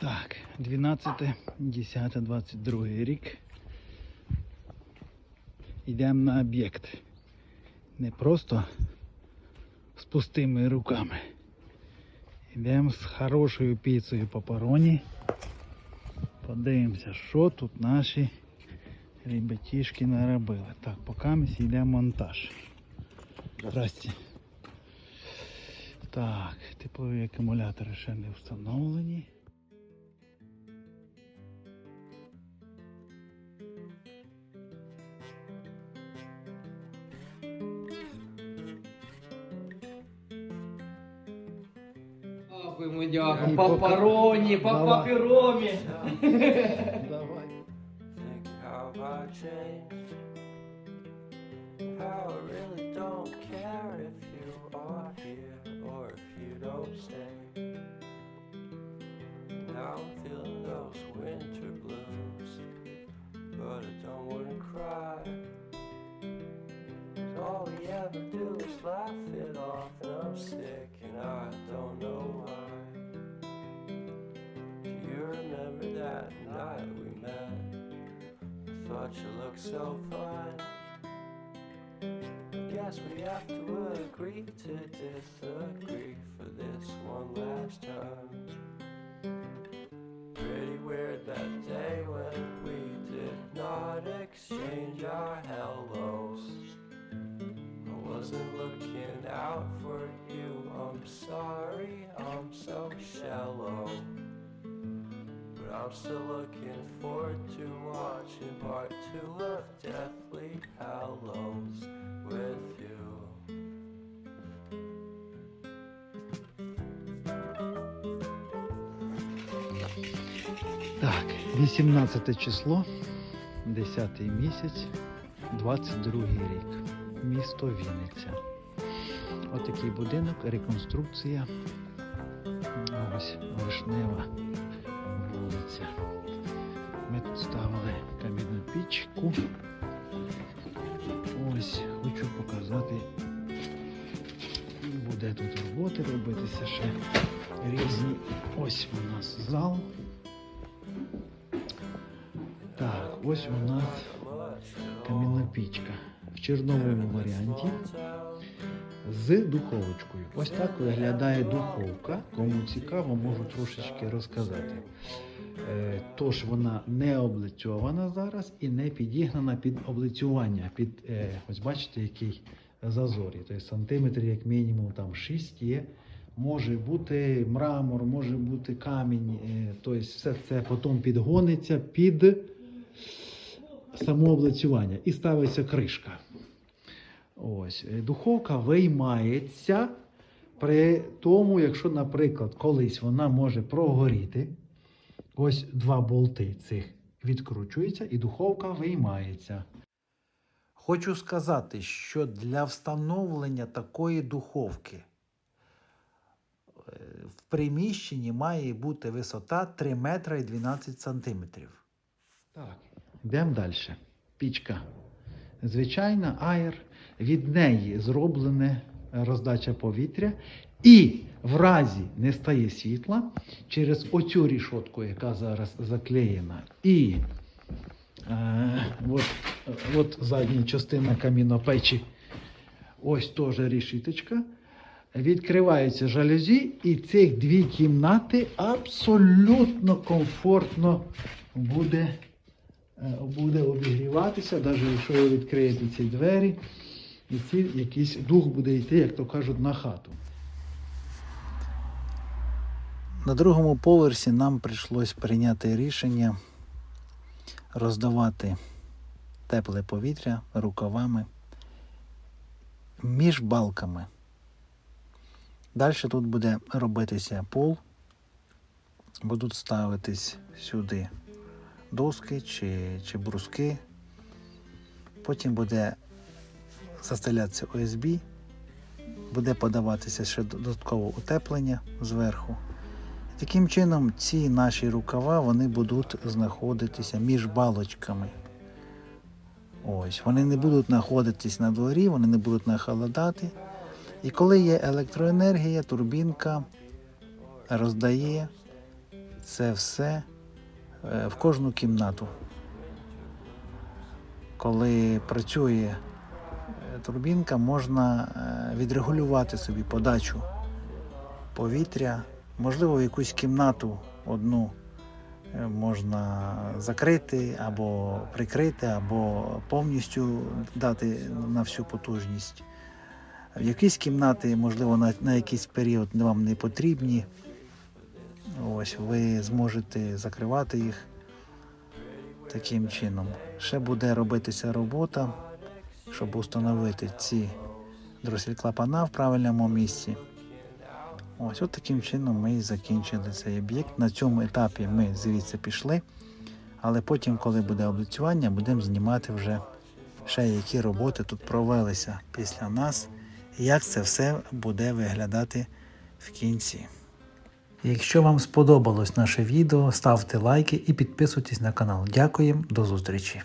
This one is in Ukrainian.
Так, 12, 10, 22 рік. Йдемо на об'єкт. Не просто з пустими руками. Йдемо з хорошою піцею папороні. Подивимося, що тут наші ребятішки наробили. Так, поки ми йде монтаж. Здрасте. Так, теплові акумулятори ще не встановлені. Дякуємо, дякуємо. І По пока- пароні, по Давай. папіромі. Давай. Think how I changed. How I really don't care if you are here or if you don't stay. Now I'm feeling those winter blues, but I don't wanna cry. 'Cause all we ever do is laugh it off, and I'm sick and I don't know why. Thought you look so fine. Guess we have to agree to disagree for this one last time. Pretty weird that day when we did not exchange our hellos. I wasn't looking out for you. I'm sorry, I'm so shallow. But I'm still looking forward to watching part two of Deathly Hallows with you. Так, 18 число, 10 місяць, 22 рік. Місто Вінниця. Отакий будинок, реконструкція. Ось вишнева вулиця. Ми тут ставили кам'яну пічку. Ось хочу показати. Буде тут роботи робитися ще різні. Ось у нас зал. Так, ось у нас кам'яна пічка в чорновому варіанті з духовочкою. Ось так виглядає духовка. Кому цікаво, можу трошечки розказати. Е, Тож вона не облицьована зараз і не підігнана під облицювання. Під, е, ось бачите, який зазор. є. Тобто сантиметрів як мінімум там 6 є. Може бути мрамор, може бути камінь. е, Тобто все це потім підгониться під самооблицювання і ставиться кришка. Ось, духовка виймається при тому, якщо, наприклад, колись вона може прогоріти. Ось два болти цих відкручуються і духовка виймається. Хочу сказати, що для встановлення такої духовки е, в приміщенні має бути висота 3 метри і 12 сантиметрів. Так, йдемо далі. Пічка. Звичайна аєр. Від неї зроблене роздача повітря. І в разі не стає світла через оцю рішотку, яка зараз заклеєна, і е, от, от задня частина камінопечі, ось теж рішіточка. Відкриваються жалюзі, і цих дві кімнати абсолютно комфортно буде, е, буде обігріватися, навіть якщо ви відкриєте ці двері, і ці якийсь дух буде йти, як то кажуть, на хату. На другому поверсі нам прийшлось прийняти рішення роздавати тепле повітря рукавами між балками. Далі тут буде робитися пол, будуть ставитись сюди доски чи, чи бруски. Потім буде застелятися ОСБ, буде подаватися ще додаткове утеплення зверху. Таким чином, ці наші рукава вони будуть знаходитися між балочками. Ось, вони не будуть знаходитись на дворі, вони не будуть нахолодати. І коли є електроенергія, турбінка роздає це все е, в кожну кімнату. Коли працює е, турбінка, можна е, відрегулювати собі подачу повітря. Можливо, в якусь кімнату одну е, можна закрити або прикрити, або повністю дати на всю потужність. В якісь кімнати, можливо, на, на якийсь період вам не потрібні. Ось ви зможете закривати їх таким чином. Ще буде робитися робота, щоб установити ці дросель клапана в правильному місці. Ось от таким чином ми і закінчили цей об'єкт. На цьому етапі ми звідси пішли, але потім, коли буде облицювання, будемо знімати вже ще які роботи тут провелися після нас, і як це все буде виглядати в кінці. Якщо вам сподобалось наше відео, ставте лайки і підписуйтесь на канал. Дякуємо, до зустрічі!